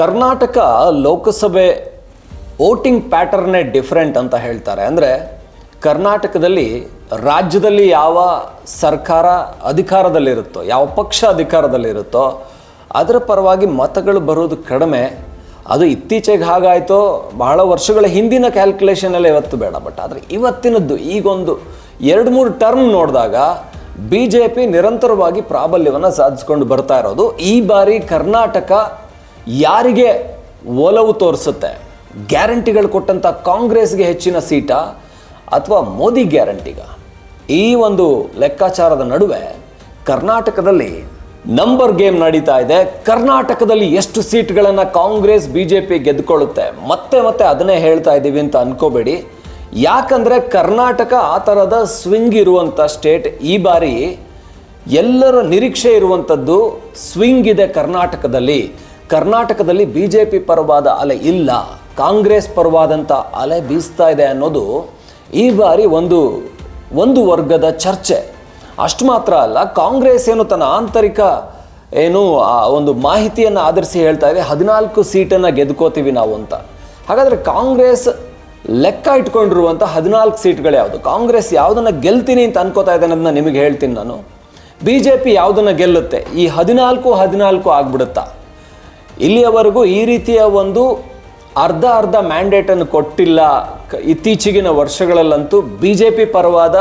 ಕರ್ನಾಟಕ ಲೋಕಸಭೆ voting ಪ್ಯಾಟರ್ನೇ different ಅಂತ ಹೇಳ್ತಾರೆ. ಅಂದರೆ ಕರ್ನಾಟಕದಲ್ಲಿ ರಾಜ್ಯದಲ್ಲಿ ಯಾವ ಸರ್ಕಾರ ಅಧಿಕಾರದಲ್ಲಿರುತ್ತೋ, ಯಾವ ಪಕ್ಷ ಅಧಿಕಾರದಲ್ಲಿರುತ್ತೋ, ಅದರ ಪರವಾಗಿ ಮತಗಳು ಬರೋದು ಕಡಿಮೆ. ಅದು ಇತ್ತೀಚೆಗೆ ಹಾಗಾಯಿತೋ, ಬಹಳ ವರ್ಷಗಳ ಹಿಂದಿನ ಕ್ಯಾಲ್ಕುಲೇಷನಲ್ಲೇ ಇವತ್ತು ಬೇಡ. ಬಟ್ ಆದರೆ ಇವತ್ತಿನದ್ದು ಈಗೊಂದು ಎರಡು ಮೂರು ಟರ್ಮ್ ನೋಡಿದಾಗ ಬಿ ಜೆ ಪಿ ನಿರಂತರವಾಗಿ ಪ್ರಾಬಲ್ಯವನ್ನು ಸಾಧಿಸ್ಕೊಂಡು ಬರ್ತಾ ಇರೋದು. ಈ ಬಾರಿ ಕರ್ನಾಟಕ ಯಾರಿಗೆ ಒಲವು ತೋರಿಸುತ್ತೆ? ಗ್ಯಾರಂಟಿಗಳು ಕೊಟ್ಟಂಥ ಕಾಂಗ್ರೆಸ್ಗೆ ಹೆಚ್ಚಿನ ಸೀಟಾ ಅಥವಾ ಮೋದಿ ಗ್ಯಾರಂಟಿಗ? ಈ ಒಂದು ಲೆಕ್ಕಾಚಾರದ ನಡುವೆ ಕರ್ನಾಟಕದಲ್ಲಿ ನಂಬರ್ ಗೇಮ್ ನಡೀತಾ ಇದೆ. ಕರ್ನಾಟಕದಲ್ಲಿ ಎಷ್ಟು ಸೀಟ್ಗಳನ್ನು ಕಾಂಗ್ರೆಸ್ ಬಿ ಜೆ ಪಿ ಗೆದ್ದುಕೊಳ್ಳುತ್ತೆ ಮತ್ತೆ ಮತ್ತೆ ಅದನ್ನೇ ಹೇಳ್ತಾ ಇದ್ದೀವಿ ಅಂತ ಅನ್ಕೋಬೇಡಿ. ಯಾಕಂದರೆ ಕರ್ನಾಟಕ ಆ ಥರದ ಸ್ವಿಂಗ್ ಇರುವಂಥ ಸ್ಟೇಟ್. ಈ ಬಾರಿ ಎಲ್ಲರ ನಿರೀಕ್ಷೆ ಇರುವಂಥದ್ದು ಸ್ವಿಂಗ್ ಇದೆ ಕರ್ನಾಟಕದಲ್ಲಿ. ಕರ್ನಾಟಕದಲ್ಲಿ ಬಿ ಜೆ ಪಿ ಪರವಾದ ಅಲೆ ಇಲ್ಲ, ಕಾಂಗ್ರೆಸ್ ಪರವಾದಂಥ ಅಲೆ ಬೀಸ್ತಾ ಇದೆ ಅನ್ನೋದು ಈ ಬಾರಿ ಒಂದು ಒಂದು ವರ್ಗದ ಚರ್ಚೆ. ಅಷ್ಟು ಮಾತ್ರ ಅಲ್ಲ, ಕಾಂಗ್ರೆಸ್ ಏನು ತನ್ನ ಆಂತರಿಕ ಏನು, ಆ, ಒಂದು ಮಾಹಿತಿಯನ್ನು ಆಧರಿಸಿ ಹೇಳ್ತಾ ಇದೆ, ಹದಿನಾಲ್ಕು ಸೀಟನ್ನು ಗೆದ್ಕೋತೀವಿ ನಾವು ಅಂತ. ಹಾಗಾದರೆ ಕಾಂಗ್ರೆಸ್ ಲೆಕ್ಕ ಇಟ್ಕೊಂಡಿರುವಂಥ ಹದಿನಾಲ್ಕು ಸೀಟ್ಗಳು ಯಾವುದು? ಕಾಂಗ್ರೆಸ್ ಯಾವುದನ್ನು ಗೆಲ್ತೀನಿ ಅಂತ ಅನ್ಕೋತಾ ಇದೆ ಅದನ್ನ ನಿಮಗೆ ಹೇಳ್ತೀನಿ ನಾನು. ಬಿ ಜೆ ಪಿ ಯಾವುದನ್ನು ಗೆಲ್ಲುತ್ತೆ? ಈ ಹದಿನಾಲ್ಕು ಹದಿನಾಲ್ಕು ಆಗ್ಬಿಡುತ್ತಾ? ಇಲ್ಲಿಯವರೆಗೂ ಈ ರೀತಿಯ ಒಂದು ಅರ್ಧ ಅರ್ಧ ಮ್ಯಾಂಡೇಟನ್ನು ಕೊಟ್ಟಿಲ್ಲ. ಇತ್ತೀಚೆಗಿನ ವರ್ಷಗಳಲ್ಲಂತೂ ಬಿ ಜೆ ಪಿ ಪರವಾದ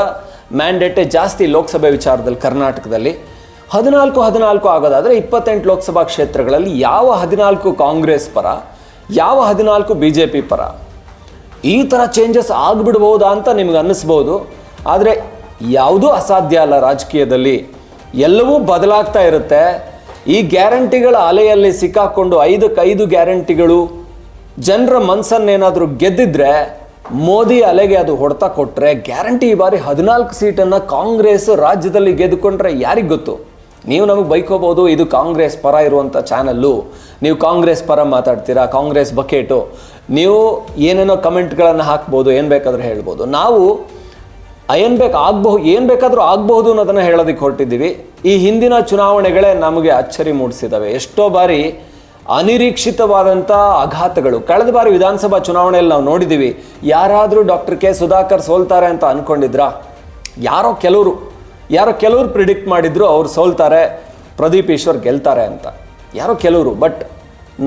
ಮ್ಯಾಂಡೇಟೇ ಜಾಸ್ತಿ ಲೋಕಸಭೆ ವಿಚಾರದಲ್ಲಿ ಕರ್ನಾಟಕದಲ್ಲಿ. ಹದಿನಾಲ್ಕು ಹದಿನಾಲ್ಕು ಆಗೋದಾದರೆ ಇಪ್ಪತ್ತೆಂಟು ಲೋಕಸಭಾ ಕ್ಷೇತ್ರಗಳಲ್ಲಿ ಯಾವ ಹದಿನಾಲ್ಕು ಕಾಂಗ್ರೆಸ್ ಪರ, ಯಾವ ಹದಿನಾಲ್ಕು ಬಿ ಜೆ ಪಿ ಪರ ಈ ಥರ ಚೇಂಜಸ್ ಆಗಿಬಿಡ್ಬೋದಾ ಅಂತ ನಿಮ್ಗೆ ಅನ್ನಿಸ್ಬೋದು. ಆದರೆ ಯಾವುದೂ ಅಸಾಧ್ಯ ಅಲ್ಲ ರಾಜಕೀಯದಲ್ಲಿ. ಎಲ್ಲವೂ ಬದಲಾಗ್ತಾ ಇರುತ್ತೆ. ಈ ಗ್ಯಾರಂಟಿಗಳ ಅಲೆಯಲ್ಲಿ ಸಿಕ್ಕಾಕೊಂಡು ಐದಕ್ಕೆ ಐದು ಗ್ಯಾರಂಟಿಗಳು, ಜನರ ಮನಸ್ಸನ್ನೇನಾದರೂ ಗೆದ್ದಿದ್ರೆ ಮೋದಿ ಅಲೆಗೆ ಅದು ಹೊಡೆತ ಕೊಟ್ಟರೆ ಗ್ಯಾರಂಟಿ ಈ ಬಾರಿ ಹದಿನಾಲ್ಕು ಸೀಟನ್ನು ಕಾಂಗ್ರೆಸ್ ರಾಜ್ಯದಲ್ಲಿ ಗೆದ್ದುಕೊಂಡ್ರೆ ಯಾರಿಗೆ ಗೊತ್ತು? ನೀವು ನಮಗೆ ಬೈಕೋಬೋದು, ಇದು ಕಾಂಗ್ರೆಸ್ ಪರ ಇರುವಂಥ ಚಾನಲ್ಲು. ನೀವು ಕಾಂಗ್ರೆಸ್ ಪರ ಮಾತಾಡ್ತೀರಾ, ಕಾಂಗ್ರೆಸ್ ಬಕೆಟು. ನೀವು ಏನೇನೋ ಕಮೆಂಟ್ಗಳನ್ನು ಹಾಕ್ಬೋದು, ಏನು ಬೇಕಾದರೂ ಹೇಳ್ಬೋದು. ನಾವು ಏನು ಬೇಕು ಆಗಬಹುದು ಏನು ಬೇಕಾದರೂ ಆಗಬಹುದು ಅನ್ನೋದನ್ನು ಹೇಳೋದಕ್ಕೆ ಹೊರಟಿದ್ದೀವಿ. ಈ ಹಿಂದಿನ ಚುನಾವಣೆಗಳೇ ನಮಗೆ ಅಚ್ಚರಿ ಮೂಡಿಸಿದ್ದಾವೆ. ಎಷ್ಟೋ ಬಾರಿ ಅನಿರೀಕ್ಷಿತವಾದಂಥ ಆಘಾತಗಳು. ಕಳೆದ ಬಾರಿ ವಿಧಾನಸಭಾ ಚುನಾವಣೆಯಲ್ಲಿ ನಾವು ನೋಡಿದ್ದೀವಿ, ಯಾರಾದರೂ ಡಾಕ್ಟರ್ ಕೆ. ಸುಧಾಕರ್ ಸೋಲ್ತಾರೆ ಅಂತ ಅಂದ್ಕೊಂಡಿದ್ರಾ ಯಾರೋ ಕೆಲವರು ಯಾರೋ ಕೆಲವರು ಪ್ರಿಡಿಕ್ಟ್ ಮಾಡಿದ್ರು ಅವ್ರು ಸೋಲ್ತಾರೆ, ಪ್ರದೀಪ್ ಈಶ್ವರ್ ಗೆಲ್ತಾರೆ ಅಂತ. ಯಾರೋ ಕೆಲವರು ಬಟ್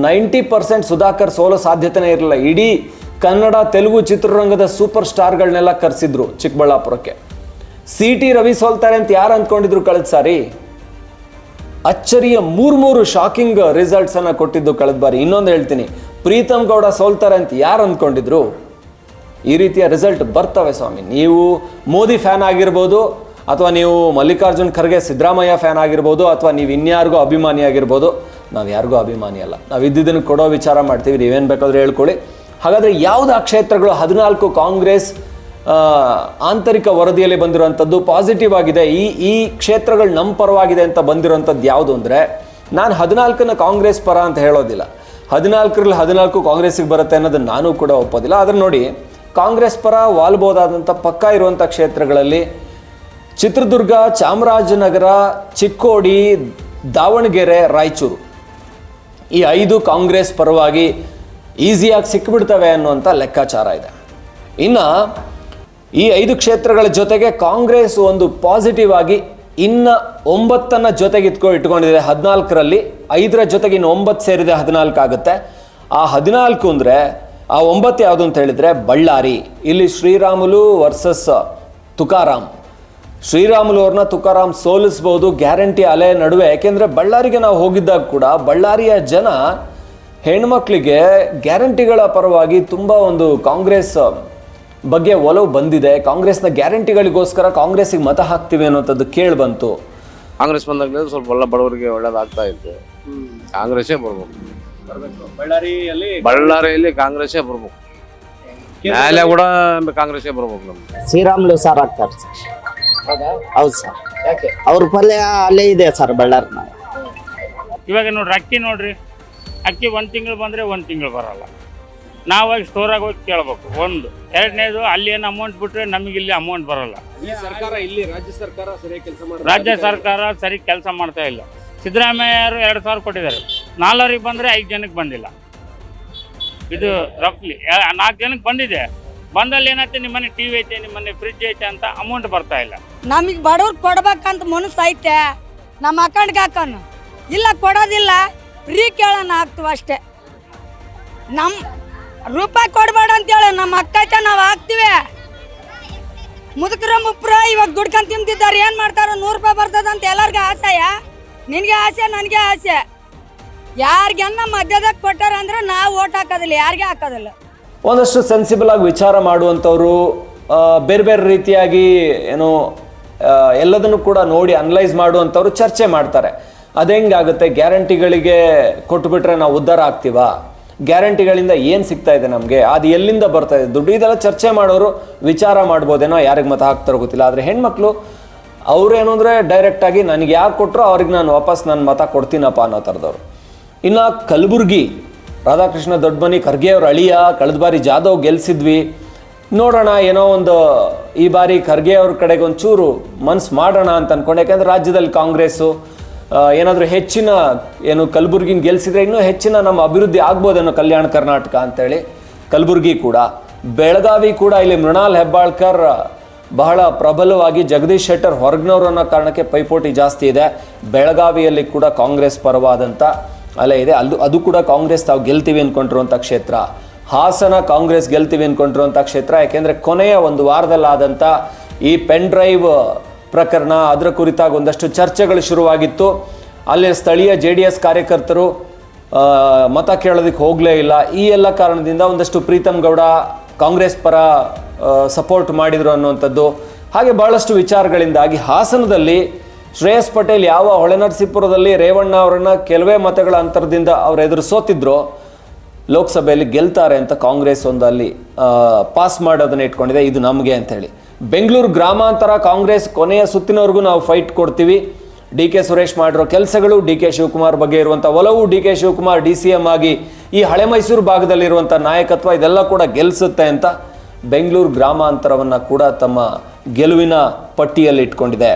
ನೈಂಟಿ ಪರ್ಸೆಂಟ್ ಸುಧಾಕರ್ ಸೋಲೋ ಸಾಧ್ಯತೆನೇ ಇರಲಿಲ್ಲ. ಇಡೀ ಕನ್ನಡ, ತೆಲುಗು ಚಿತ್ರರಂಗದ ಸೂಪರ್ ಸ್ಟಾರ್ಗಳನ್ನೆಲ್ಲ ಕರೆಸಿದ್ರು ಚಿಕ್ಕಬಳ್ಳಾಪುರಕ್ಕೆ. ಸಿ ಟಿ ರವಿ ಸೋಲ್ತಾರೆ ಅಂತ ಯಾರು ಅಂದ್ಕೊಂಡಿದ್ರು ಕಳೆದ ಸಾರಿ? ಅಚ್ಚರಿಯ ಮೂರು ಮೂರು ಶಾಕಿಂಗ್ ರಿಸಲ್ಟ್ಸ್ ಅನ್ನ ಕೊಟ್ಟಿದ್ದು ಕಳೆದ ಬಾರಿ. ಇನ್ನೊಂದು ಹೇಳ್ತೀನಿ ಪ್ರೀತಮ್ ಗೌಡ ಸೋಲ್ತಾರೆ ಅಂತ ಯಾರು ಅಂದ್ಕೊಂಡಿದ್ರು? ಈ ರೀತಿಯ ರಿಸಲ್ಟ್ ಬರ್ತವೆ ಸ್ವಾಮಿ. ನೀವು ಮೋದಿ ಫ್ಯಾನ್ ಆಗಿರ್ಬೋದು, ಅಥವಾ ನೀವು ಮಲ್ಲಿಕಾರ್ಜುನ್ ಖರ್ಗೆ ಸಿದ್ದರಾಮಯ್ಯ ಫ್ಯಾನ್ ಆಗಿರ್ಬೋದು, ಅಥವಾ ನೀವು ಇನ್ಯಾರಿಗೂ ಅಭಿಮಾನಿ ಆಗಿರ್ಬೋದು ನಾವು ಯಾರಿಗೂ ಅಭಿಮಾನಿ ಅಲ್ಲ ನಾವು ಇದ್ದಿದ್ದನ್ನು ಕೊಡೋ ವಿಚಾರ ಮಾಡ್ತೀವಿ, ನೀವೇನು ಬೇಕಾದರೂ ಹೇಳ್ಕೊಳ್ಳಿ. ಹಾಗಾದರೆ ಯಾವುದು ಆ ಕ್ಷೇತ್ರಗಳು ಹದಿನಾಲ್ಕು ಕಾಂಗ್ರೆಸ್ ಆಂತರಿಕ ವರದಿಯಲ್ಲಿ ಬಂದಿರುವಂಥದ್ದು ಪಾಸಿಟಿವ್ ಆಗಿದೆ, ಈ ಈ ಕ್ಷೇತ್ರಗಳು ನಮ್ಮ ಪರವಾಗಿದೆ ಅಂತ ಬಂದಿರುವಂಥದ್ದು ಯಾವುದು ಅಂದರೆ ನಾನು ಹದಿನಾಲ್ಕನ ಕಾಂಗ್ರೆಸ್ ಪರ ಅಂತ ಹೇಳೋದಿಲ್ಲ. ಹದಿನಾಲ್ಕರಲ್ಲಿ ಹದಿನಾಲ್ಕು ಕಾಂಗ್ರೆಸ್ಸಿಗೆ ಬರುತ್ತೆ ಅನ್ನೋದನ್ನು ನಾನು ಕೂಡ ಒಪ್ಪೋದಿಲ್ಲ. ಆದರೆ ನೋಡಿ, ಕಾಂಗ್ರೆಸ್ ಪರ ವಾಲ್ಬೋದಾದಂಥ ಪಕ್ಕ ಇರುವಂಥ ಕ್ಷೇತ್ರಗಳಲ್ಲಿ ಚಿತ್ರದುರ್ಗ, ಚಾಮರಾಜನಗರ, ಚಿಕ್ಕೋಡಿ, ದಾವಣಗೆರೆ, ರಾಯಚೂರು ಈ ಐದು ಕಾಂಗ್ರೆಸ್ ಪರವಾಗಿ ಈಸಿಯಾಗಿ ಸಿಕ್ಕಿಬಿಡ್ತವೆ ಅನ್ನುವಂಥ ಲೆಕ್ಕಾಚಾರ ಇದೆ. ಇನ್ನು ಈ ಐದು ಕ್ಷೇತ್ರಗಳ ಜೊತೆಗೆ ಕಾಂಗ್ರೆಸ್ ಒಂದು ಪಾಸಿಟಿವ್ ಆಗಿ ಇನ್ನು ಒಂಬತ್ತನ್ನು ಜೊತೆಗೆ ಇಟ್ಕೊ ಇಟ್ಕೊಂಡಿದೆ. ಹದಿನಾಲ್ಕರಲ್ಲಿ ಐದರ ಜೊತೆಗೆ ಇನ್ನು ಒಂಬತ್ತು ಸೇರಿದೆ ಹದಿನಾಲ್ಕು ಆಗುತ್ತೆ. ಆ ಹದಿನಾಲ್ಕು ಅಂದರೆ, ಆ ಒಂಬತ್ತು ಯಾವುದು ಅಂತ ಹೇಳಿದರೆ ಬಳ್ಳಾರಿ. ಇಲ್ಲಿ ಶ್ರೀರಾಮುಲು ವರ್ಸಸ್ ತುಕಾರಾಮ್. ಶ್ರೀರಾಮುಲು ಅವ್ರನ್ನ ತುಕಾರಾಮ್ ಸೋಲಿಸ್ಬೋದು, ಗ್ಯಾರಂಟಿ ಅಲೆ ನಡುವೆ. ಯಾಕೆಂದರೆ ಬಳ್ಳಾರಿಗೆ ನಾವು ಹೋಗಿದ್ದಾಗ ಕೂಡ ಬಳ್ಳಾರಿಯ ಜನ ಹೆಣ್ಮಕ್ಳಿಗೆ ಗ್ಯಾರಂಟಿಗಳ ಪರವಾಗಿ ತುಂಬ ಒಂದು ಕಾಂಗ್ರೆಸ್ ಬಗ್ಗೆ ಒಲವು ಬಂದಿದೆ. ಕಾಂಗ್ರೆಸ್ನ ಗ್ಯಾರಂಟಿಗಳಿಗೋಸ್ಕರ ಕಾಂಗ್ರೆಸ್ಗೆ ಮತ ಹಾಕ್ತೀವಿ ಅನ್ನೋಂಥದ್ದು ಕೇಳಿ ಬಂತು. ಕಾಂಗ್ರೆಸ್ ಬಂದಾಗಲೇ ಸ್ವಲ್ಪ ಎಲ್ಲ ಬಡವರಿಗೆ ಒಳ್ಳೇದಾಗ್ತಾ ಇತ್ತು. ಕಾಂಗ್ರೆಸ್ಸೇ ಬರ್ಬೇಕು. ಬಳ್ಳಾರಿಯಲ್ಲಿ ಬಳ್ಳಾರಿಯಲ್ಲಿ ಕಾಂಗ್ರೆಸ್ಸೇ ಬರ್ಬೇಕು. ನ್ಯಾಯಾಲಯ ಕೂಡ ಕಾಂಗ್ರೆಸ್ಸೇ ಬರ್ಬೇಕು ನಮ್ಗೆ. ಶ್ರೀರಾಮ್ಲು ಸರ್ ಆಗ್ತಾರೆ ಸರ್ ಹೌದು? ಸರ್ ಅವ್ರ ಪಲ್ಯ ಅಲ್ಲೇ ಇದೆ ಸರ್ ಬಳ್ಳಾರಿನ. ಇವಾಗ ನೋಡ್ರಿ ಅಕ್ಕಿ ನೋಡ್ರಿ. ಅಕ್ಕಿ ಒಂದು ತಿಂಗಳು ಬಂದರೆ ಒಂದು ತಿಂಗಳು ಬರೋಲ್ಲ. ನಾವಾಗಿ ಸ್ಟೋರಾಗಿ ಹೋಗಿ ಕೇಳಬೇಕು ಒಂದು. ಎರಡನೇದು ಅಲ್ಲಿ ಏನು ಅಮೌಂಟ್ ಬಿಟ್ಟರೆ ನಮಗೆ ಇಲ್ಲಿ ಅಮೌಂಟ್ ಬರೋಲ್ಲ. ಸರ್ಕಾರ ಇಲ್ಲಿ ರಾಜ್ಯ ಸರ್ಕಾರ ಸರಿಯಾಗಿ ಕೆಲಸ ಮಾಡಿ ರಾಜ್ಯ ಸರ್ಕಾರ ಸರಿ ಕೆಲಸ ಮಾಡ್ತಾ ಇಲ್ಲ. ಸಿದ್ದರಾಮಯ್ಯರು ಎರಡು ಸಾವಿರ ಕೊಟ್ಟಿದ್ದಾರೆ. ನಾಲ್ವರಿಗೆ ಬಂದರೆ ಐದು ಜನಕ್ಕೆ ಬಂದಿಲ್ಲ. ಇದು ರಫ್ಲಿ ನಾಲ್ಕು ಜನಕ್ಕೆ ಬಂದಿದೆ. ಬಂದಲ್ಲಿ ಏನೈತೆ ನಿಮ್ಮನೆ ಟಿ ವಿ ಐತೆ ನಿಮ್ಮನೆ ಫ್ರಿಜ್ ಐತೆ ಅಂತ ಅಮೌಂಟ್ ಬರ್ತಾ ಇಲ್ಲ. ನಮಗೆ ಬಡವ್ರಿಗೆ ಕೊಡ್ಬೇಕಂತ ಮನಸ್ಸು ಐತೆ. ನಮ್ಮ ಅಕೌಂಟ್ಗೆ ಹಾಕೋನು ಇಲ್ಲ ಕೊಡೋದಿಲ್ಲ. ಫ್ರೀ ಕೇಳೋಣ ಆಗ್ತೀವಿ ಅಷ್ಟೇ. ನಮ್ಮ ರೂಪಾಯಿ ಕೊಡಬೇಡ ಅಂತೇಳಿ ನಮ್ಮ ಅಕ್ಕ ಐತೆ ನಾವು ಹಾಕ್ತೀವಿ. ಮುದುಕರ ಮುಪ್ರ ಇವಾಗ ದುಡ್ಕೊಂಡು ತಿಂತಿದ್ದಾರೆ ಏನು ಮಾಡ್ತಾರೋ ನೂರು ರೂಪಾಯಿ ಬರ್ತದ ಅಂತ ಎಲ್ಲರಿಗೂ ಆಸೆಯ? ನಿನಗೆ ಆಸೆ, ನನಗೆ ಆಸೆ. ಯಾರಿಗೆನ್ನ ಮಧ್ಯದಾಗ ಕೊಟ್ಟಾರ ಅಂದ್ರೆ ನಾವು ಓಟ್ ಹಾಕೋದಿಲ್ಲ, ಯಾರಿಗೆ ಹಾಕೋದಿಲ್ಲ. ಒಂದಷ್ಟು ಸೆನ್ಸಿಬಲ್ ಆಗಿ ವಿಚಾರ ಮಾಡುವಂಥವ್ರು ಬೇರೆ ಬೇರೆ ರೀತಿಯಾಗಿ ಏನು ಎಲ್ಲದನ್ನು ಕೂಡ ನೋಡಿ ಅನಲೈಸ್ ಮಾಡುವಂಥವ್ರು ಚರ್ಚೆ ಮಾಡ್ತಾರೆ. ಅದೆಂಗಾಗುತ್ತೆ ಗ್ಯಾರಂಟಿಗಳಿಗೆ ಕೊಟ್ಬಿಟ್ರೆ ನಾವು ಉದ್ಧಾರ ಆಗ್ತೀವಾ? ಗ್ಯಾರಂಟಿಗಳಿಂದ ಏನು ಸಿಗ್ತಾ ಇದೆ ನಮಗೆ? ಅದು ಎಲ್ಲಿಂದ ಬರ್ತಾ ಇದೆ? ದುಡ್ಡು ಇದೆಲ್ಲ ಚರ್ಚೆ ಮಾಡೋರು ವಿಚಾರ ಮಾಡ್ಬೋದೇನೋ? ಯಾರಿಗೆ ಮತ ಹಾಕ್ತಾರೋ ಗೊತ್ತಿಲ್ಲ. ಆದರೆ ಹೆಣ್ಮಕ್ಳು, ಅವ್ರೇನು ಅಂದರೆ ಡೈರೆಕ್ಟಾಗಿ ನನಗೆ ಯಾರು ಕೊಟ್ಟರು ಅವ್ರಿಗೆ ನಾನು ವಾಪಸ್ ನನ್ನ ಮತ ಕೊಡ್ತೀನಪ್ಪ ಅನ್ನೋ ಥರದವ್ರು. ಇನ್ನು ಕಲಬುರ್ಗಿ, ರಾಧಾಕೃಷ್ಣ ದೊಡ್ಡಮನಿ ಖರ್ಗೆ ಅವ್ರ ಅಳಿಯ ಕಳೆದ ಬಾರಿ ಜಾಧವ್ ಗೆಲ್ಸಿದ್ವಿ. ನೋಡೋಣ, ಏನೋ ಒಂದು ಈ ಬಾರಿ ಖರ್ಗೆ ಅವ್ರ ಕಡೆಗೆ ಒಂಚೂರು ಮನ್ಸು ಮಾಡೋಣ ಅಂತ ಅನ್ಕೊಂಡೆ. ಯಾಕಂದ್ರೆ ರಾಜ್ಯದಲ್ಲಿ ಕಾಂಗ್ರೆಸ್ಸು ಏನಾದರೂ ಹೆಚ್ಚಿನ ಏನು ಕಲಬುರ್ಗಿನ ಗೆಲ್ಸಿದ್ರೆ ಇನ್ನೂ ಹೆಚ್ಚಿನ ನಮ್ಮ ಅಭಿವೃದ್ಧಿ ಆಗ್ಬೋದೇನೋ ಕಲ್ಯಾಣ ಕರ್ನಾಟಕ ಅಂತೇಳಿ. ಕಲಬುರ್ಗಿ ಕೂಡ. ಬೆಳಗಾವಿ ಕೂಡ ಇಲ್ಲಿ ಮೃಣಾಲ್ ಹೆಬ್ಬಾಳ್ಕರ್ ಬಹಳ ಪ್ರಬಲವಾಗಿ ಜಗದೀಶ್ ಶೆಟ್ಟರ್ ಹೊರಗ್ನವ್ರು ಅನ್ನೋ ಕಾರಣಕ್ಕೆ ಪೈಪೋಟಿ ಜಾಸ್ತಿ ಇದೆ. ಬೆಳಗಾವಿಯಲ್ಲಿ ಕೂಡ ಕಾಂಗ್ರೆಸ್ ಪರವಾದಂಥ ಅಲೆ ಇದೆ. ಅದು ಅದು ಕೂಡ ಕಾಂಗ್ರೆಸ್ ತಾವು ಗೆಲ್ತೀವಿ ಅಂದ್ಕೊಂಡಿರುವಂಥ ಕ್ಷೇತ್ರ. ಹಾಸನ ಕಾಂಗ್ರೆಸ್ ಗೆಲ್ತೀವಿ ಅಂದ್ಕೊಂಡಿರುವಂಥ ಕ್ಷೇತ್ರ. ಯಾಕೆಂದರೆ ಕೊನೆಯ ಒಂದು ವಾರದಲ್ಲಾದಂಥ ಈ ಪೆನ್ ಡ್ರೈವ್ ಪ್ರಕರಣ. ಅದರ ಕುರಿತಾಗಿ ಒಂದಷ್ಟು ಚರ್ಚೆಗಳು ಶುರುವಾಗಿತ್ತು. ಅಲ್ಲಿ ಸ್ಥಳೀಯ ಜೆ ಡಿ ಎಸ್ ಕಾರ್ಯಕರ್ತರು ಮತ ಕೇಳೋದಕ್ಕೆ ಹೋಗಲೇ ಇಲ್ಲ. ಈ ಎಲ್ಲ ಕಾರಣದಿಂದ ಒಂದಷ್ಟು ಪ್ರೀತಮ್ ಗೌಡ ಕಾಂಗ್ರೆಸ್ ಪರ ಸಪೋರ್ಟ್ ಮಾಡಿದರು ಅನ್ನುವಂಥದ್ದು. ಹಾಗೆ ಬಹಳಷ್ಟು ವಿಚಾರಗಳಿಂದಾಗಿ ಹಾಸನದಲ್ಲಿ ಶ್ರೇಯಸ್ ಪಟೇಲ್ ಯಾವ ಹೊಳೆನರಸೀಪುರದಲ್ಲಿ ರೇವಣ್ಣ ಅವರನ್ನು ಕೆಲವೇ ಮತಗಳ ಅಂತರದಿಂದ ಅವರು ಎದುರು ಸೋತಿದ್ರು, ಲೋಕಸಭೆಯಲ್ಲಿ ಗೆಲ್ತಾರೆ ಅಂತ ಕಾಂಗ್ರೆಸ್ ಒಂದು ಅಲ್ಲಿ ಪಾಸ್ ಮಾಡೋದನ್ನ ಇಟ್ಕೊಂಡಿದೆ. ಇದು ನಮಗೆ ಅಂತೇಳಿ ಬೆಂಗಳೂರು ಗ್ರಾಮಾಂತರ ಕಾಂಗ್ರೆಸ್ ಕೊನೆಯ ಸುತ್ತಿನವರೆಗೂ ನಾವು ಫೈಟ್ ಕೊಡ್ತೀವಿ. ಡಿ ಕೆ ಸುರೇಶ್ ಮಾಡಿರೋ ಕೆಲಸಗಳು ಡಿ ಕೆ ಶಿವಕುಮಾರ್ ಬಗ್ಗೆ ಇರುವಂಥ ಒಲವು, D K Shivakumar D C M ಆಗಿ ಈ ಹಳೆ ಮೈಸೂರು ಭಾಗದಲ್ಲಿರುವಂಥ ನಾಯಕತ್ವ ಇದೆಲ್ಲ ಕೂಡ ಗೆಲ್ಲಿಸುತ್ತೆ ಅಂತ ಬೆಂಗಳೂರು ಗ್ರಾಮಾಂತರವನ್ನು ಕೂಡ ತಮ್ಮ ಗೆಲುವಿನ ಪಟ್ಟಿಯಲ್ಲಿ ಇಟ್ಕೊಂಡಿದೆ.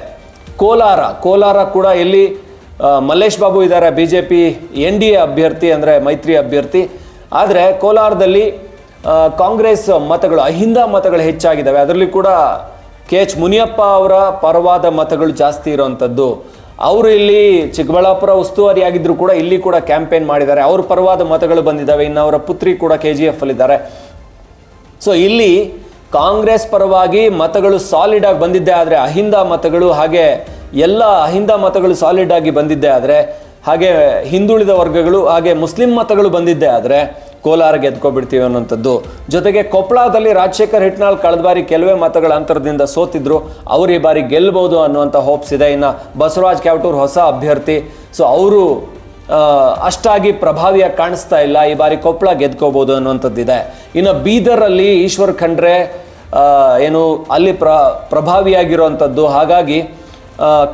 ಕೋಲಾರ ಕೋಲಾರ ಕೂಡ ಇಲ್ಲಿ ಮಲ್ಲೇಶ್ ಬಾಬು ಇದ್ದಾರೆ, B J P N D A ಅಭ್ಯರ್ಥಿ ಅಂದರೆ ಮೈತ್ರಿ ಅಭ್ಯರ್ಥಿ. ಆದರೆ ಕೋಲಾರದಲ್ಲಿ ಕಾಂಗ್ರೆಸ್ ಮತಗಳು, ಅಹಿಂದ ಮತಗಳು ಹೆಚ್ಚಾಗಿದ್ದಾವೆ. ಅದರಲ್ಲಿ ಕೂಡ ಕೆ ಎಚ್ ಮುನಿಯಪ್ಪ ಅವರ ಪರವಾದ ಮತಗಳು ಜಾಸ್ತಿ ಇರುವಂಥದ್ದು ಅವರು ಇಲ್ಲಿ ಚಿಕ್ಕಬಳ್ಳಾಪುರ ಉಸ್ತುವಾರಿ ಕೂಡ ಇಲ್ಲಿ ಕೂಡ ಕ್ಯಾಂಪೇನ್ ಮಾಡಿದ್ದಾರೆ. ಅವ್ರ ಪರವಾದ ಮತಗಳು ಬಂದಿದ್ದಾವೆ. ಇನ್ನು ಅವರ ಪುತ್ರಿ ಕೂಡ ಕೆ ಜಿ ಎಫ್ ಅಲ್ಲಿದ್ದಾರೆ ಸೊ ಇಲ್ಲಿ ಕಾಂಗ್ರೆಸ್ ಪರವಾಗಿ ಮತಗಳು ಸಾಲಿಡ್ ಆಗಿ ಬಂದಿದ್ದೆ ಆದರೆ, ಅಹಿಂದ ಮತಗಳು ಹಾಗೆ ಎಲ್ಲ ಅಹಿಂದ ಮತಗಳು ಸಾಲಿಡ್ ಆಗಿ ಬಂದಿದ್ದೆ ಆದರೆ, ಹಾಗೆ ಹಿಂದುಳಿದ ವರ್ಗಗಳು, ಹಾಗೆ ಮುಸ್ಲಿಂ ಮತಗಳು ಬಂದಿದ್ದೆ ಆದರೆ ಕೋಲಾರ ಗೆದ್ಕೊಬಿಡ್ತೀವಿ ಅನ್ನೋಂಥದ್ದು. ಜೊತೆಗೆ ಕೊಪ್ಪಳದಲ್ಲಿ ರಾಜಶೇಖರ್ ಹಿಟ್ನಾಳ್ ಕಳೆದ ಬಾರಿ ಕೆಲವೇ ಮತಗಳ ಅಂತರದಿಂದ ಸೋತಿದ್ರು. ಅವರು ಈ ಬಾರಿ ಗೆಲ್ಲಬಹುದು ಅನ್ನುವಂಥ ಹೋಪ್ಸ್ ಇದೆ. ಇನ್ನು ಬಸವರಾಜ್ ಕ್ಯಾವಟೂರ್ ಹೊಸ ಅಭ್ಯರ್ಥಿ. ಸೊ ಅವರು ಅಷ್ಟಾಗಿ ಪ್ರಭಾವಿಯಾಗಿ ಕಾಣಿಸ್ತಾ ಇಲ್ಲ. ಈ ಬಾರಿ ಕೊಪ್ಪಳ ಗೆದ್ಕೋಬಹುದು ಅನ್ನುವಂಥದ್ದಿದೆ ಇನ್ನು ಬೀದರಲ್ಲಿ ಈಶ್ವರ್ ಖಂಡ್ರೆ ಏನು, ಅಲ್ಲಿ ಪ್ರ, ಪ್ರಭಾವಿಯಾಗಿರುವಂಥದ್ದು. ಹಾಗಾಗಿ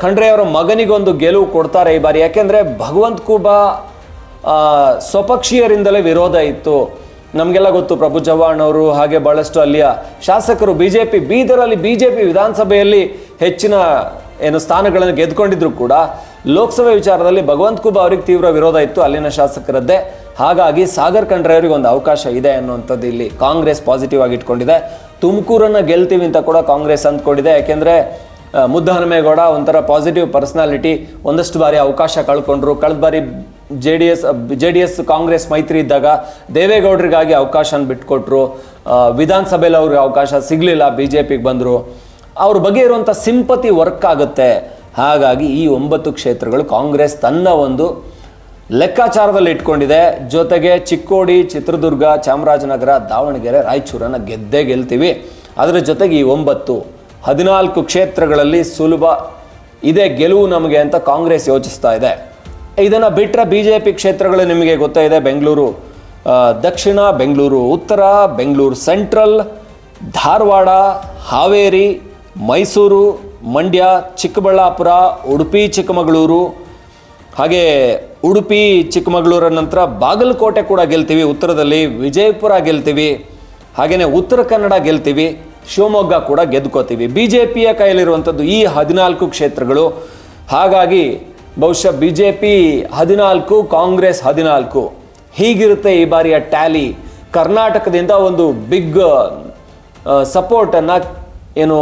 ಖಂಡ್ರೆಯವರ ಮಗನಿಗೊಂದು ಗೆಲುವು ಕೊಡ್ತಾರೆ ಈ ಬಾರಿ. ಯಾಕೆಂದ್ರೆ ಭಗವಂತ್ ಕೂಬಾ ಸ್ವಪಕ್ಷೀಯರಿಂದಲೇ ವಿರೋಧ ಇತ್ತು. ನಮಗೆಲ್ಲ ಗೊತ್ತು ಪ್ರಭು ಚವ್ಹಾಣ್ ಅವರು ಹಾಗೆ ಬಹಳಷ್ಟು ಅಲ್ಲಿಯ ಶಾಸಕರು ಬಿ ಜೆ ಪಿ ಬೀದರಲ್ಲಿ ಪಿ ವಿಧಾನಸಭೆಯಲ್ಲಿ ಹೆಚ್ಚಿನ ಏನು ಸ್ಥಾನಗಳನ್ನು ಗೆದ್ಕೊಂಡಿದ್ರು ಕೂಡ. ಲೋಕಸಭೆ ವಿಚಾರದಲ್ಲಿ ಭಗವಂತ್ ಕುಬಾ ಅವರಿಗೆ ತೀವ್ರ ವಿರೋಧ ಇತ್ತು. ಅಲ್ಲಿನ ಶಾಸಕರದ್ದೇ. ಹಾಗಾಗಿ ಸಾಗರ್ ಖಂಡ್ರೆ ಅವರಿಗೆ ಒಂದು ಅವಕಾಶ ಇದೆ ಅನ್ನುವಂಥದ್ದು ಇಲ್ಲಿ ಕಾಂಗ್ರೆಸ್ ಪಾಸಿಟಿವ್ ಆಗಿ ಇಟ್ಕೊಂಡಿದೆ ತುಮಕೂರನ್ನು ಗೆಲ್ತೀವಿ ಅಂತ ಕೂಡ ಕಾಂಗ್ರೆಸ್ ಅಂದ್ಕೊಂಡಿದೆ. ಯಾಕೆಂದ್ರೆ ಮುದ್ದಹನುಮೇಗೌಡ ಒಂಥರ ಪಾಸಿಟಿವ್ ಪರ್ಸನಾಲಿಟಿ ಒಂದಷ್ಟು ಬಾರಿ ಅವಕಾಶ ಕಳ್ಕೊಂಡ್ರು. ಕಳೆದ ಬಾರಿ J D S J D S Congress ಮೈತ್ರಿ ಇದ್ದಾಗ ದೇವೇಗೌಡರಿಗಾಗಿ ಅವಕಾಶನ ಬಿಟ್ಕೊಟ್ರು. ವಿಧಾನಸಭೆಯಲ್ಲಿ ಅವ್ರಿಗೆ ಅವಕಾಶ ಸಿಗಲಿಲ್ಲ ಬಿ ಜೆ ಪಿಗೆ ಬಂದರು. ಅವ್ರ ಬಗ್ಗೆ ಇರುವಂಥ ಸಿಂಪತಿ ವರ್ಕ್ ಆಗುತ್ತೆ. ಹಾಗಾಗಿ ಈ ಒಂಬತ್ತು ಕ್ಷೇತ್ರಗಳು ಕಾಂಗ್ರೆಸ್ ತನ್ನ ಒಂದು ಲೆಕ್ಕಾಚಾರದಲ್ಲಿ ಇಟ್ಕೊಂಡಿದೆ. ಜೊತೆಗೆ ಚಿಕ್ಕೋಡಿ, ಚಿತ್ರದುರ್ಗ, ಚಾಮರಾಜನಗರ, ದಾವಣಗೆರೆ, ರಾಯಚೂರನ್ನು ಗೆದ್ದೇ ಗೆಲ್ತೀವಿ. ಅದರ ಜೊತೆಗೆ ಈ ಒಂಬತ್ತು ಹದಿನಾಲ್ಕು ಕ್ಷೇತ್ರಗಳಲ್ಲಿ ಸುಲಭ ಇದೇ, ಗೆಲುವು ನಮಗೆ ಅಂತ ಕಾಂಗ್ರೆಸ್ ಯೋಚಿಸ್ತಾ ಇದೆ. ಇದನ್ನು ಬಿಟ್ಟರೆ ಬಿ ಜೆ ಪಿ ಕ್ಷೇತ್ರಗಳು ನಿಮಗೆ ಗೊತ್ತೇ ಇದೆ ಬೆಂಗಳೂರು ದಕ್ಷಿಣ, ಬೆಂಗಳೂರು, ಉತ್ತರ, ಬೆಂಗಳೂರು ಸೆಂಟ್ರಲ್, ಧಾರವಾಡ, ಹಾವೇರಿ, ಮೈಸೂರು, ಮಂಡ್ಯ, ಚಿಕ್ಕಬಳ್ಳಾಪುರ, ಉಡುಪಿ, ಚಿಕ್ಕಮಗಳೂರು, ಹಾಗೆ ಉಡುಪಿ, ಚಿಕ್ಕಮಗಳೂರ ನಂತರ ಬಾಗಲಕೋಟೆ ಕೂಡ ಗೆಲ್ತೀವಿ. ಉತ್ತರದಲ್ಲಿ ವಿಜಯಪುರ ಗೆಲ್ತೀವಿ. ಹಾಗೆಯೇ ಉತ್ತರ ಕನ್ನಡ ಗೆಲ್ತೀವಿ. ಶಿವಮೊಗ್ಗ ಕೂಡ ಗೆದ್ಕೋತೀವಿ. ಬಿ ಜೆ ಪಿಯ ಕೈಯಲ್ಲಿರುವಂಥದ್ದು ಈ ಹದಿನಾಲ್ಕು ಕ್ಷೇತ್ರಗಳು. ಹಾಗಾಗಿ ಬಹುಶಃ ಬಿ ಜೆ ಪಿ ಹದಿನಾಲ್ಕು, ಕಾಂಗ್ರೆಸ್ ಹದಿನಾಲ್ಕು. ಹೀಗಿರುತ್ತೆ ಈ ಬಾರಿಯ ಟ್ಯಾಲಿ. ಕರ್ನಾಟಕದಿಂದ ಒಂದು ಬಿಗ್ ಸಪೋರ್ಟನ್ನು ಏನು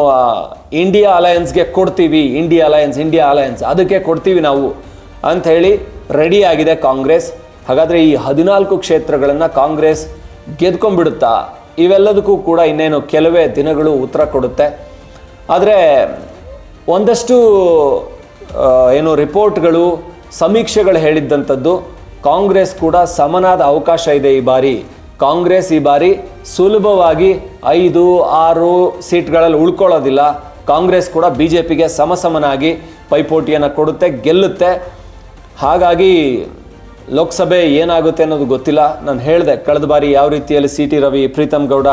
ಇಂಡಿಯಾ ಅಲಯನ್ಸ್ಗೆ ಕೊಡ್ತೀವಿ. India alliance India alliance. ಅದಕ್ಕೆ ಕೊಡ್ತೀವಿ ನಾವು ಅಂತ ರೆಡಿ ಆಗಿದೆ ಕಾಂಗ್ರೆಸ್. ಹಾಗಾದರೆ ಈ ಹದಿನಾಲ್ಕು ಕ್ಷೇತ್ರಗಳನ್ನು ಕಾಂಗ್ರೆಸ್ ಗೆದ್ಕೊಂಡ್ಬಿಡುತ್ತಾ? ಇವೆಲ್ಲದಕ್ಕೂ ಕೂಡ ಇನ್ನೇನು ಕೆಲವೇ ದಿನಗಳು ಉತ್ತರ ಕೊಡುತ್ತೆ. ಆದರೆ ಒಂದಷ್ಟು ಏನು ರಿಪೋರ್ಟ್ಗಳು, ಸಮೀಕ್ಷೆಗಳು ಹೇಳಿದ್ದಂಥದ್ದು, ಕಾಂಗ್ರೆಸ್ ಕೂಡ ಸಮನಾದ ಅವಕಾಶ ಇದೆ ಈ ಬಾರಿ. ಕಾಂಗ್ರೆಸ್ ಈ ಬಾರಿ ಸುಲಭವಾಗಿ ಐದು, ಆರು ಸೀಟ್ಗಳಲ್ಲಿ ಉಳ್ಕೊಳ್ಳೋದಿಲ್ಲ. ಕಾಂಗ್ರೆಸ್ ಕೂಡ ಬಿ ಜೆ ಪಿಗೆ ಸಮಸಮನಾಗಿ ಪೈಪೋಟಿಯನ್ನು ಕೊಡುತ್ತೆ, ಗೆಲ್ಲುತ್ತೆ. ಹಾಗಾಗಿ ಲೋಕಸಭೆ ಏನಾಗುತ್ತೆ ಅನ್ನೋದು ಗೊತ್ತಿಲ್ಲ. ನಾನು ಹೇಳಿದೆ, ಕಳೆದ ಬಾರಿ ಯಾವ ರೀತಿಯಲ್ಲಿ ಸಿ ಟಿ ರವಿ ಪ್ರೀತಮ್ ಗೌಡ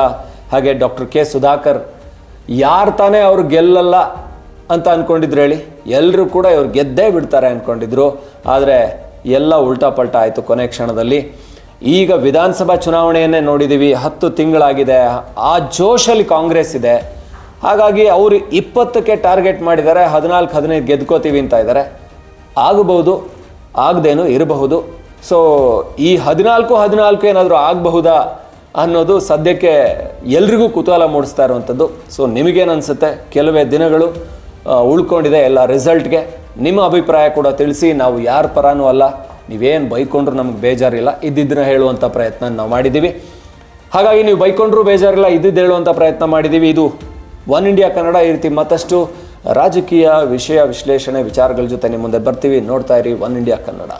ಹಾಗೆ ಡಾಕ್ಟರ್ ಕೆ ಸುಧಾಕರ್ ಯಾರು ತಾನೇ ಅವ್ರು ಗೆಲ್ಲಲ್ಲ ಅಂತ ಅಂದ್ಕೊಂಡಿದ್ರು ಹೇಳಿ ಎಲ್ಲರೂ ಕೂಡ ಇವ್ರು ಗೆದ್ದೇ ಬಿಡ್ತಾರೆ ಅಂದ್ಕೊಂಡಿದ್ರು ಆದರೆ ಎಲ್ಲ ಉಲ್ಟಾ ಪಲ್ಟಾ ಆಯಿತು ಕೊನೆ ಕ್ಷಣದಲ್ಲಿ. ಈಗ ವಿಧಾನಸಭಾ ಚುನಾವಣೆಯನ್ನೇ ನೋಡಿದ್ದೀವಿ ಹತ್ತು ತಿಂಗಳಾಗಿದೆ, ಆ ಜೋಶಲ್ಲಿ ಕಾಂಗ್ರೆಸ್ ಇದೆ. ಹಾಗಾಗಿ ಅವರು ಇಪ್ಪತ್ತಕ್ಕೆ ಟಾರ್ಗೆಟ್ ಮಾಡಿದ್ದಾರೆ, ಹದಿನಾಲ್ಕು, ಹದಿನೈದು ಗೆದ್ಕೋತೀವಿ ಅಂತ ಇದ್ದಾರೆ ಆಗಬಹುದು ಆಗದೇನು ಇರಬಹುದು. ಸೊ ಈ ಹದಿನಾಲ್ಕು ಹದಿನಾಲ್ಕು ಏನಾದರೂ ಆಗಬಹುದಾ ಅನ್ನೋದು ಸದ್ಯಕ್ಕೆ ಎಲ್ರಿಗೂ ಕುತೂಹಲ ಮೂಡಿಸ್ತಾ ಇರುವಂಥದ್ದು. ಸೊ ನಿಮಗೇನು ಅನಿಸುತ್ತೆ ಕೆಲವೇ ದಿನಗಳು ಉಳ್ಕೊಂಡಿದೆ ಎಲ್ಲ ರಿಸಲ್ಟ್ಗೆ. ನಿಮ್ಮ ಅಭಿಪ್ರಾಯ ಕೂಡ ತಿಳಿಸಿ, ನಾವು ಯಾರ ಪರನೂ ಅಲ್ಲ. ನೀವೇನು ಬೈಕೊಂಡ್ರು ನಮ್ಗೆ ಬೇಜಾರಿಲ್ಲ. ಇದ್ದಿದ್ದನ್ನ ಹೇಳುವಂಥ ಪ್ರಯತ್ನ ನಾವು ಮಾಡಿದ್ದೀವಿ ಹಾಗಾಗಿ ನೀವು ಬೈಕೊಂಡ್ರು ಬೇಜಾರಿಲ್ಲ, ಇದ್ದಿದ್ದು ಹೇಳುವಂಥ ಪ್ರಯತ್ನ ಮಾಡಿದ್ದೀವಿ ಇದು ಒನ್ ಇಂಡಿಯಾ ಕನ್ನಡ ಈ ರೀತಿ ಮತ್ತಷ್ಟು ರಾಜಕೀಯ ವಿಷಯ ವಿಶ್ಲೇಷಣೆ ವಿಚಾರಗಳ ಜೊತೆ ನಿಮ್ಮ ಮುಂದೆ ಬರ್ತೀವಿ. ನೋಡ್ತಾ ಇರಿ ಒನ್ ಇಂಡಿಯಾ ಕನ್ನಡ.